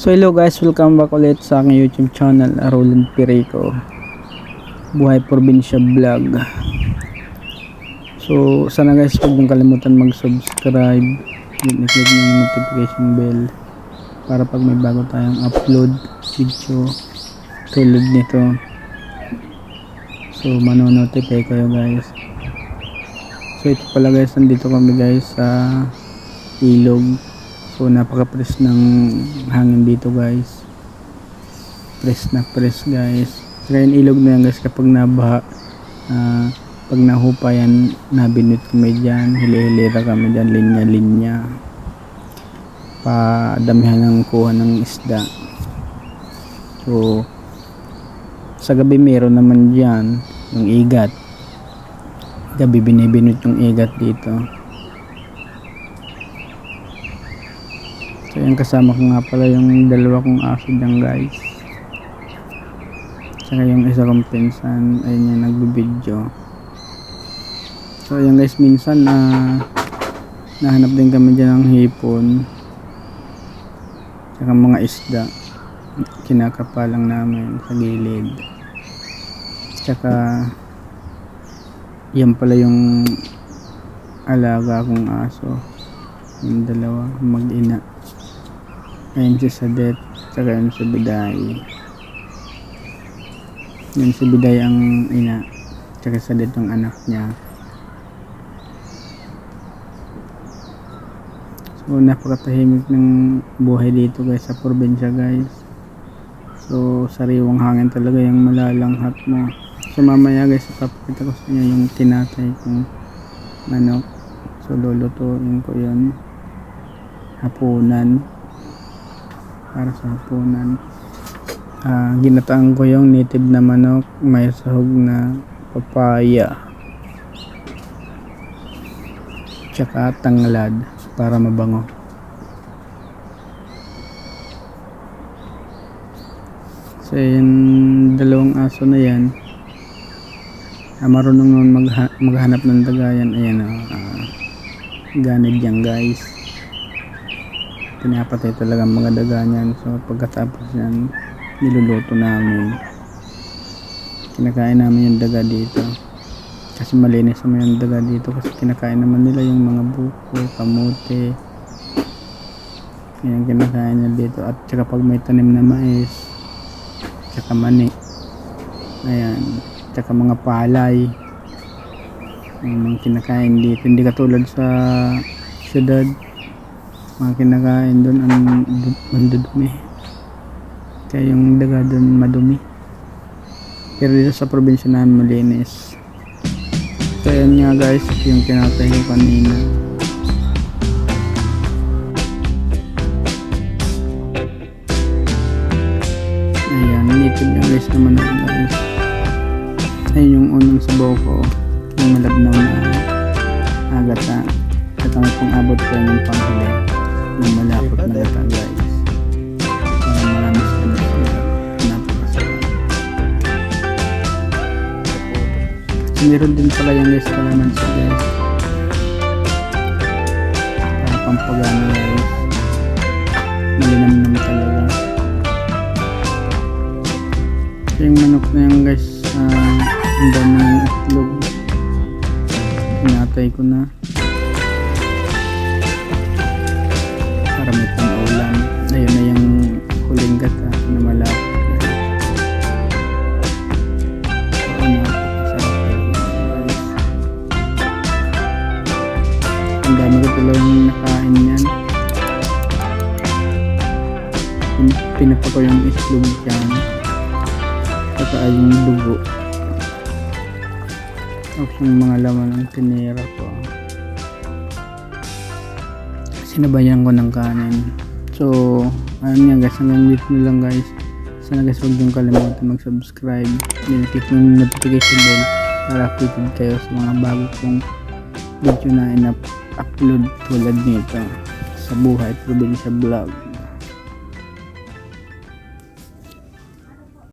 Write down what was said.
So hello guys, welcome back ulit sa aking YouTube channel, Roland Perico. Buhay Probinsya Vlog. So sana guys, huwag niyong kalimutan mag-subscribe. I-click niyo yung notification bell para pag may bago tayong upload video tulad nito. So manonotify kayo guys. So ito pala guys, nandito kami guys sa ilog. So napaka-press ng hangin dito guys. Press na press guys. Kaya yung ilog na yan guys kapag nabaha, ah, pag nahupa yan, nabinit kami dyan, hili-hilira kami dyan, linya-linya. Padamihan ng kuha ng isda. So, sa gabi meron naman dyan, yung igat. Gabi binibinit yung igat dito. Yung kasama ko nga pala yung dalawa kong aso dyan guys. Tsaka yung isa kong pinsan, ayun yung nagbibideo. So, ayun guys, minsan na nahanap din kami dyan ng hipon. Tsaka mga isda. Kinakapalang namin sa gilid. Tsaka, yan pala yung alaga kong aso. Yung dalawa, mag-ina. Ayun si Sadet, tsaka yun si Biday. Yun si Biday ang ina, tsaka Sadet ang anak niya. So, napakatahimik ng buhay dito guys sa probinsya guys. So, sariwang hangin talaga yung malalanghat mo. So, mamaya guys, ipapakita ko sa inyo yung tinatay kong manok. So, lulutuin ko yun. Hapunan. Para sa hapunan. Ah, ginataan ko yung native na manok. May sahog na papaya. Tsaka tanglad para mabango. So, yung dalawang aso na yan, ah, marunong naman magha- maghanap ng dagayan. Ayan, ah, ganid yan guys. Pinapatay talaga mga daga niyan. So, pagkatapos yan, niluluto namin. Kinakain namin yung daga dito. Kasi malinis naman yung daga dito kasi kinakain naman nila yung mga buko, kamote. Yan kinakain nila dito. At saka pag may tanim na mais, tsaka mani. Ayan. Tsaka mga palay. Yung kinakain dito. Hindi katulad sa syudad. Mga kinakain doon ang du- mandudumi. Kaya yung daga doon madumi. Pero dito sa probinsya namin malinis. So yan nga guys, yung kinatay ko kanina. Ayan, native yung guys naman ako guys. Ayun yung unang sabaw ko. Yung malabnaw na agata. At ang pang abot ko yung panghuli. Yung malapot na gata guys. Parang marami sa kanila. Napakasarap. So, meron din pala yung guys kalamansi guys. Para pampagana guys. Malinamnam talaga. So, yung manok na yan guys, ah, ang dami ng itlog. Pinatay ko na. Para may pang-ulam. Ayun na yung huling gata na malapit. Guys. Ang dami ko talagang nakain yan. Pin- Pinapa ko yung islog dyan. Saka yung dugo. Tapos yung mga laman ng tinira ko. Sinabayan ko ng kanin. So, ayun nga guys. Hanggang dito na lang guys. Sana guys huwag niyong kalimutan mag-subscribe. Then click yung notification bell para updated kayo sa mga bago kong video na in-upload tulad nito sa Buhay Probinsya Vlog.